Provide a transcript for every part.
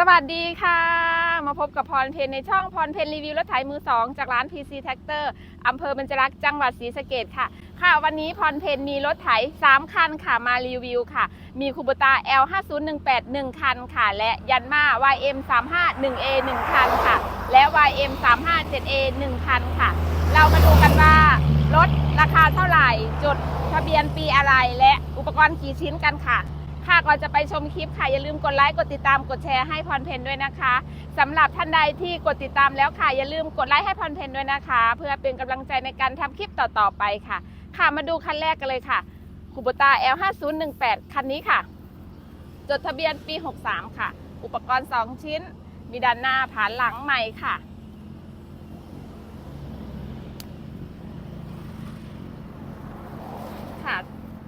สวัสดีค่ะ มาพบกับพรเพนในช่องพรเพนรีวิวรถไถมือ2จากร้าน PC Tractor อำเภอเบญจรักษ์จังหวัดศรีสะเกดค่ะ ค่ะ วันนี้พรเพนมีรถไถ 3 คันค่ะมารีวิวค่ะ มีคูบตา L 5 0 1 8 1 คันค่ะ และยันมา YM 3 5 1 A 1 คันค่ะ และ YM 3 5 7 A 1 คันค่ะ เรามาดูกันว่ารถราคาเท่าไหร่ จดทะเบียนปีอะไร และอุปกรณ์กี่ชิ้นกันค่ะ ค่ะก่อนจะไปชมคลิปค่ะ อย่าลืมกดไลค์กดติดตามกดแชร์ให้พรเพนด้วยนะคะสำหรับท่านใดที่กดติดตามแล้วค่ะ อย่าลืมกดไลค์ให้พรเพนด้วยนะคะ เพื่อเป็นกำลังใจในการทำคลิปต่อๆไปค่ะ ค่ะมาดูคันแรกกันเลยค่ะคูโบตา L5018 คันนี้ค่ะ จดทะเบียนปี 63 ค่ะ อุปกรณ์ 2 ชิ้น มีด้านหน้าผานหลังใหม่ค่ะ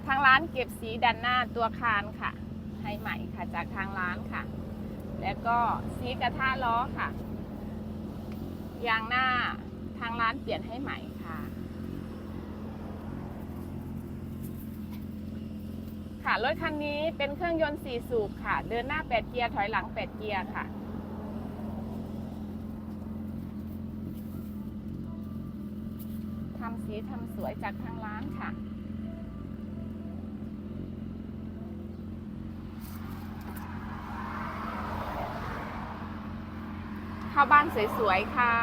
ทางร้านเก็บสีด้านหน้าตัวคานค่ะ ให้ใหม่ค่ะจากทางร้านค่ะ แล้วก็สีกระทะล้อค่ะ ยางหน้าทางร้านเปลี่ยนให้ใหม่ค่ะ ค่ะรถคันนี้เป็นเครื่องยนต์4สูบค่ะ เดินหน้า 8 เกียร์ถอยหลัง 8 เกียร์ค่ะทำสีทำสวยจากทางร้านค่ะ ข้าบ้านสวยๆค่ะ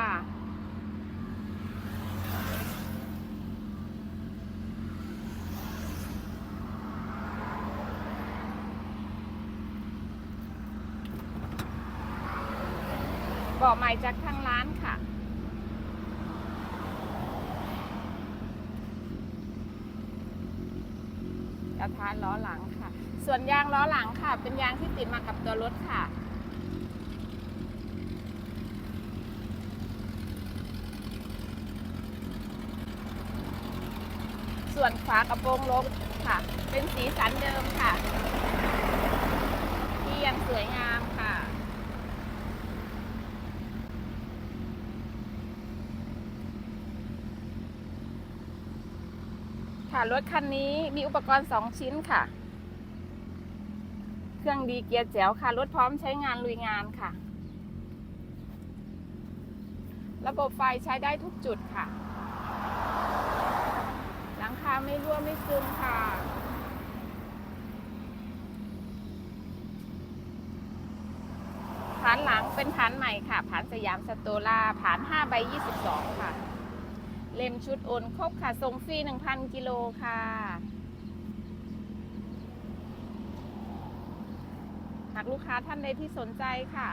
บอกใหม่จากทางร้านค่ะกระทะล้อหลังค่ะ ส่วนยางล้อหลังค่ะ เป็นยางที่ติดมากับตัวรถค่ะ ส่วนฝากระโปรงรถค่ะ เป็นสีสันเดิมค่ะ ที่ยังสวยงามค่ะ ค่ะรถคันนี้มีอุปกรณ์ 2 ชิ้นค่ะ เครื่องดีเกียร์แจ๋วค่ะรถพร้อมใช้งานลุยงานค่ะ ระบบไฟใช้ได้ทุกจุดค่ะ ไม่รั่วไม่ซึมค่ะฐานหลังเป็นฐานใหม่ค่ะฐานสยามสโตล่าฐาน5ใบ22 ค่ะ เล่มชุดโอนครบค่ะส่งฟรี 1,000 กิโลค่ะหากลูกค้าท่านใดที่สนใจค่ะ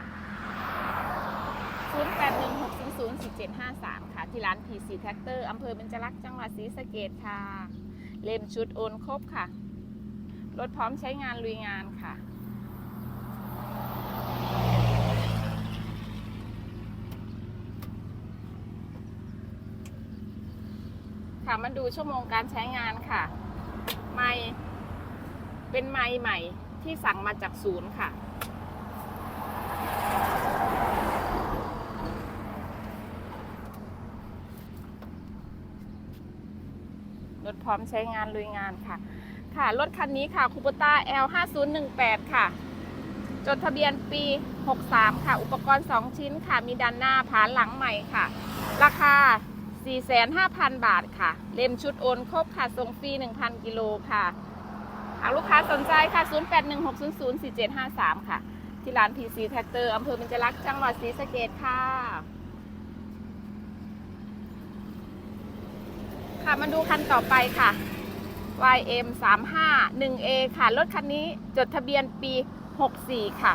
0816004753 ค่ะ ที่ร้าน PC Tractor อำเภอเบญจรักษ์จังหวัดศรีสะเกดค่ะ เล่มชุดโอนครบค่ะ รถพร้อมใช้งานลุยงานค่ะค่ะมาดูชั่วโมงการใช้งานค่ะ ไม้เป็นไม้ใหม่ที่สั่งมาจากศูนย์ค่ะ พร้อมใช้งานลุยงานค่ะ ค่ะรถคันนี้ค่ะคูปต้า L 5 0 1 8ค่ะ จดทะเบียนปี 63 ค่ะ อุปกรณ์ 2 ชิ้นค่ะ มีด้านหน้าผานหลังใหม่ค่ะ ราคา 45,000 บาทค่ะ เล่มชุดโอนครบค่ะส่งฟรี 1,000 กิโลค่ะ หากลูกค้าสนใจค่ะ 0816004753 ค่ะ ที่ร้าน PC Tractor อำเภอเบญจรักษ์จังหวัดศรีสะเกดค่ะ ค่ะมาดูคันต่อไปค่ะ YM 35 1A ค่ะ รถคันนี้จดทะเบียนปี 64 ค่ะ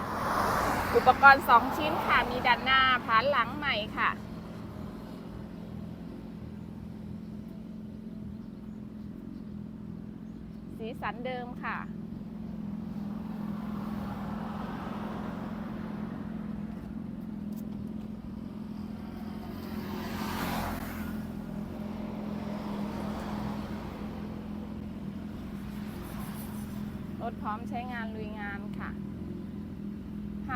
อุปกรณ์ 2 ชิ้นค่ะ มีด้านหน้าผานหลังใหม่ค่ะ สีสันเดิมค่ะ รถพร้อมใช้งานลุยงานค่ะ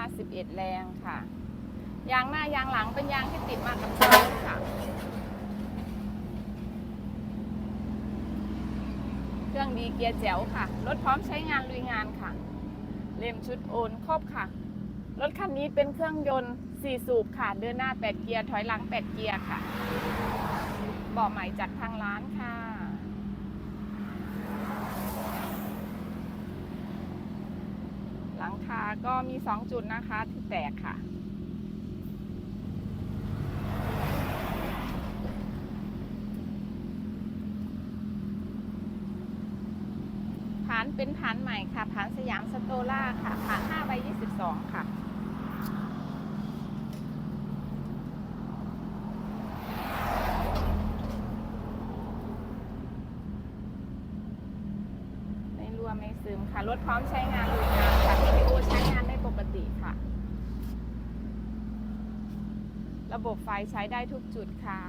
51 แรงค่ะ ยางหน้ายางหลังเป็นยางที่ติดมากับตัวรถค่ะ เครื่องดีเกียร์แจ๋วค่ะ รถพร้อมใช้งานลุยงานค่ะ เล่มชุดโอนครบค่ะ รถคันนี้เป็นเครื่องยนต์ 4 สูบค่ะ เดินหน้า 8 เกียร์ ถอยหลัง 8 เกียร์ค่ะบาะใหม่จากทางร้านค่ะ หลังคาก็มี2จุดนะคะที่แตกค่ะผานเป็นผานใหม่ค่ะผานสยามสโตล่าค่ะผาน5ใบ22ค่ะไม่รั่วไม่ซึมค่ะ รถพร้อมใช้งานลุยงานค่ะ โอใช้งานได้ปกติค่ะ ระบบไฟใช้ได้ทุกจุดค่ะ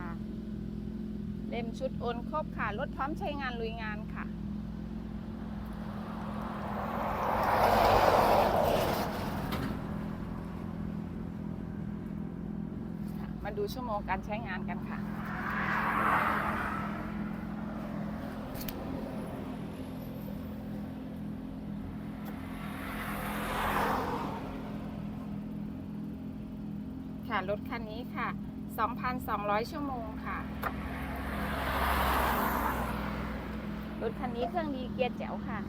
เล่มชุดโอนครบค่ะ รถพร้อมใช้งานลุยงานค่ะมาดูชั่วโมงการใช้งานกันค่ะ รถคันนี้ค่ะ 2,200 ชั่วโมงค่ะ รถคันนี้เครื่องดีเกียร์แจ๋วค่ะ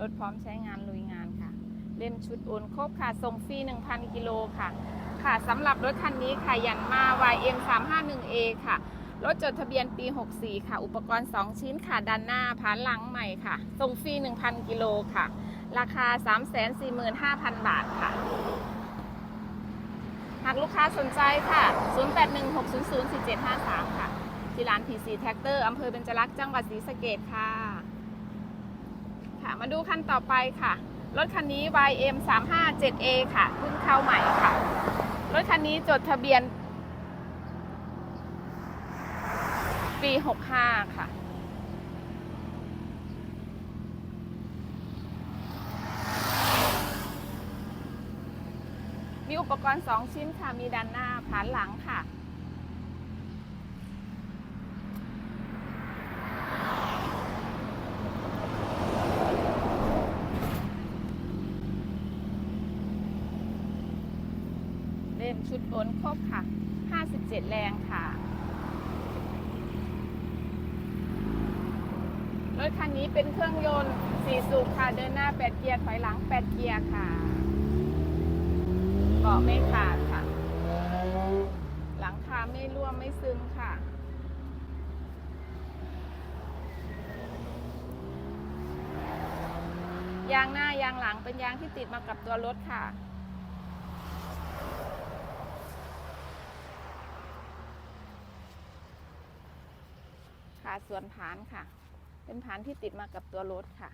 รถพร้อมใช้งานลุยงานค่ะ เล่มชุดโอนครบค่ะ ส่งฟรี 1,000 กิโลค่ะ ค่ะสำหรับรถคันนี้ค่ะ ยันมา YM 351A ค่ะ รถจดทะเบียนปี 64 ค่ะ อุปกรณ์ 2 ชิ้นค่ะ ด้านหน้าผานหลังใหม่ค่ะ ส่งฟรี 1,000 กิโลค่ะ ราคา 345,000 บาทค่ะหากลูกค้าสนใจค่ะ 0816004753 ค่ะ ที่ร้าน PC Tractor อำเภอเบญจรักษ์ จังหวัดศรีสะเกดค่ะ ค่ะ มาดูคันต่อไปค่ะ รถคันนี้ YM 357A ค่ะ เพิ่งเข้าใหม่ค่ะ รถคันนี้จดทะเบียน ปี 65 ค่ะ มีอุปกรณ์ 2 ชิ้นค่ะ มีด้านหน้าผานหลังค่ะ เล่มชุดโอนครบค่ะ 57 แรงค่ะ รถคันนี้เป็นเครื่องยนต์ 4 สูบค่ะ เดินหน้า 8 เกียร์ ถอยหลัง 8 เกียร์ค่ะ เบาะไม่ขาดค่ะ หลังคาไม่ร่วมไม่ซึมค่ะยางหน้ายางหลังเป็นยางที่ติดมากับตัวรถค่ะ ค่ะส่วนผานค่ะ เป็นผานที่ติดมากับตัวรถค่ะ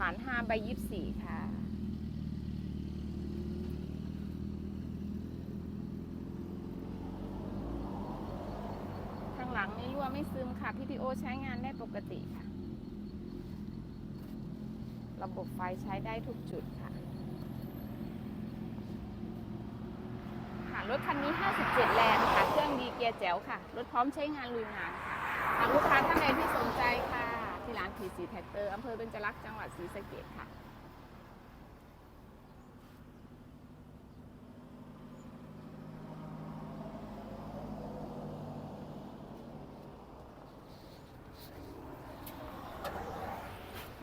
ผานห้าใบยิบสี่ค่ะ ข้างหลังไม่รั่วไม่ซึมค่ะ PTO ใช้งานได้ปกติค่ะ ระบบไฟใช้ได้ทุกจุดค่ะค่ะรถคันนี้ 57 แรงค่ะ เครื่องดีเกียร์แจ๋วค่ะ รถพร้อมใช้งานลุยงานค่ะหากลูกค้าท่านใดที่สนใจค่ะ ที่ร้าน PC Tractor อำเภอเบญจรักษ์จังหวัดศรีสะเกษค่ะ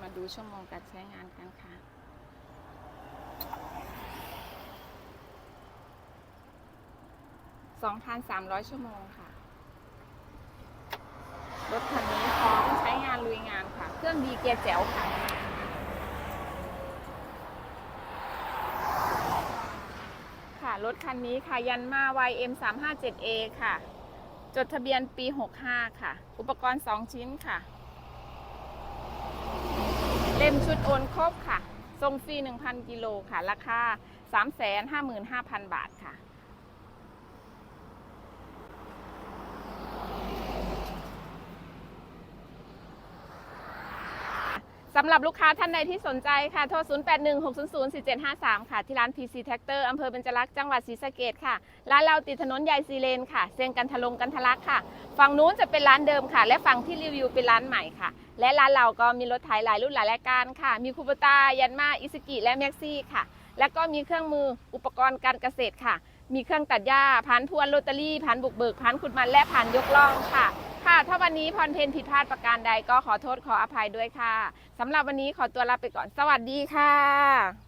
มาดูชั่วโมงการใช้งานกันค่ะ2,300 ชั่วโมงค่ะ รถคันนี้ พร้อมใช้งานลุยงานค่ะ เครื่องดีเกียร์แจ๋วค่ะ ค่ะ รถคันนี้ค่ะ ยันมา YM 357A ค่ะ จดทะเบียนปี 65 ค่ะ อุปกรณ์ 2 ชิ้นค่ะ เล่มชุดโอนครบค่ะส่งฟรี 1,000 กิโลค่ะ ราคา 355,000 บาทค่ะ สำหรับลูกค้าท่านใดที่สนใจค่ะ โทร 0816004753 ค่ะ ที่ร้าน PC Tractor อำเภอเบญจรักษ์จังหวัดศรีสะเกษค่ะ ร้านเราติดถนนใหญ่ซีเลนค่ะ เซียงกันทะลงกันทะลักค่ะ ฝั่งนู้นจะเป็นร้านเดิมค่ะ และฝั่งที่รีวิวเป็นร้านใหม่ค่ะ และร้านเราก็มีรถไถหลายรุ่นหลายรายการค่ะ มีคูปตายันมาอิสกิ และแม็กซี่ค่ะ แล้วก็มีเครื่องมืออุปกรณ์การเกษตรค่ะ มีเครื่องตัดหญ้าพันทวนโรตารี่พันบุกเบิกพันขุดมันและพันยกล่องค่ะ ค่ะ ถ้าวันนี้พรเพนผิดพลาดประการใดก็ขอโทษขออภัยด้วยค่ะสำหรับวันนี้ขอตัวลาไปก่อนสวัสดีค่ะ